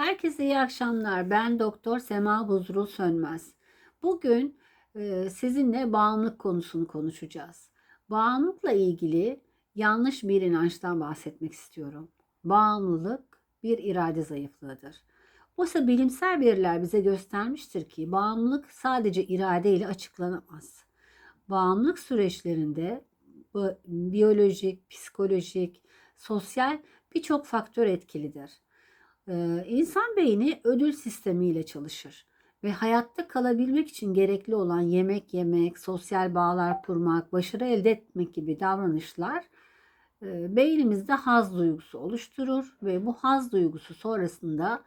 Herkese iyi akşamlar. Ben Doktor Sema Buzrul Sönmez. Bugün e, sizinle bağımlılık konusunu konuşacağız. Bağımlılıkla ilgili yanlış bir inançtan bahsetmek istiyorum. Bağımlılık bir irade zayıflığıdır. Oysa bilimsel veriler bize göstermiştir ki bağımlılık sadece irade ile açıklanamaz. Bağımlılık süreçlerinde biyolojik, psikolojik, sosyal birçok faktör etkilidir. Ee, İnsan beyni ödül sistemiyle çalışır ve hayatta kalabilmek için gerekli olan yemek yemek, sosyal bağlar kurmak, başarı elde etmek gibi davranışlar e, beynimizde haz duygusu oluşturur ve bu haz duygusu sonrasında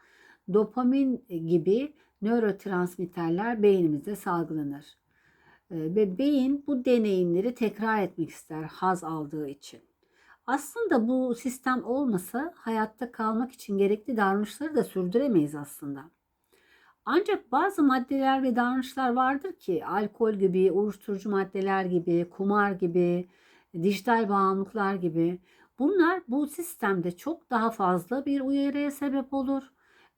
dopamin gibi nörotransmitterler beynimizde salgılanır. E, Ve beyin bu deneyimleri tekrar etmek ister haz aldığı için. Aslında bu sistem olmasa hayatta kalmak için gerekli davranışları da sürdüremeyiz aslında. Ancak bazı maddeler ve davranışlar vardır ki alkol gibi, uyuşturucu maddeler gibi, kumar gibi, dijital bağımlılıklar gibi bunlar bu sistemde çok daha fazla bir uyarıya sebep olur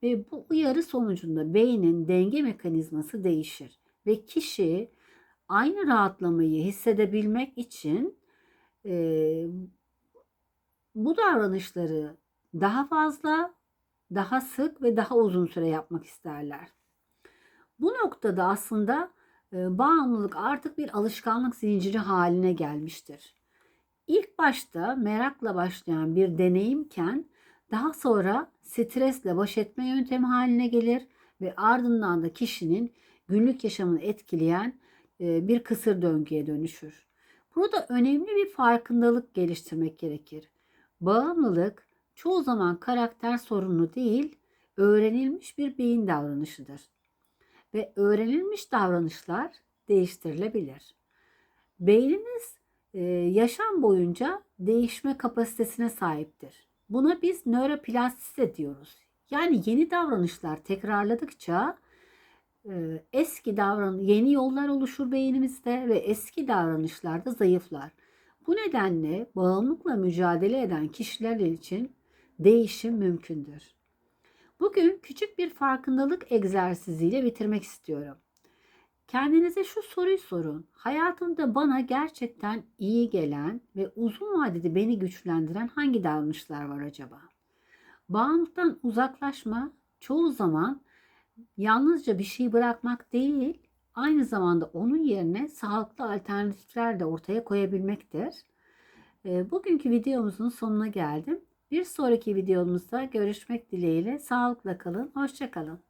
ve bu uyarı sonucunda beynin denge mekanizması değişir ve kişi aynı rahatlamayı hissedebilmek için e, bu davranışları daha fazla, daha sık ve daha uzun süre yapmak isterler. Bu noktada aslında e, bağımlılık artık bir alışkanlık zinciri haline gelmiştir. İlk başta merakla başlayan bir deneyimken daha sonra stresle baş etme yöntemi haline gelir ve ardından da kişinin günlük yaşamını etkileyen e, bir kısır döngüye dönüşür. Burada önemli bir farkındalık geliştirmek gerekir. Bağımlılık çoğu zaman karakter sorunu değil, öğrenilmiş bir beyin davranışıdır. Ve öğrenilmiş davranışlar değiştirilebilir. Beyniniz e, yaşam boyunca değişme kapasitesine sahiptir. Buna biz nöroplastisite diyoruz. Yani yeni davranışlar tekrarladıkça e, eski davran yeni yollar oluşur beynimizde ve eski davranışlar da zayıflar. Bu nedenle bağımlılıkla mücadele eden kişiler için değişim mümkündür. Bugün küçük bir farkındalık egzersiziyle bitirmek istiyorum. Kendinize şu soruyu sorun. Hayatımda bana gerçekten iyi gelen ve uzun vadede beni güçlendiren hangi davranışlar var acaba? Bağımlılıktan uzaklaşma çoğu zaman yalnızca bir şey bırakmak değil, aynı zamanda onun yerine sağlıklı alternatifler de ortaya koyabilmektir. Ee, Bugünkü videomuzun sonuna geldim. Bir sonraki videomuzda görüşmek dileğiyle sağlıkla kalın, hoşçakalın.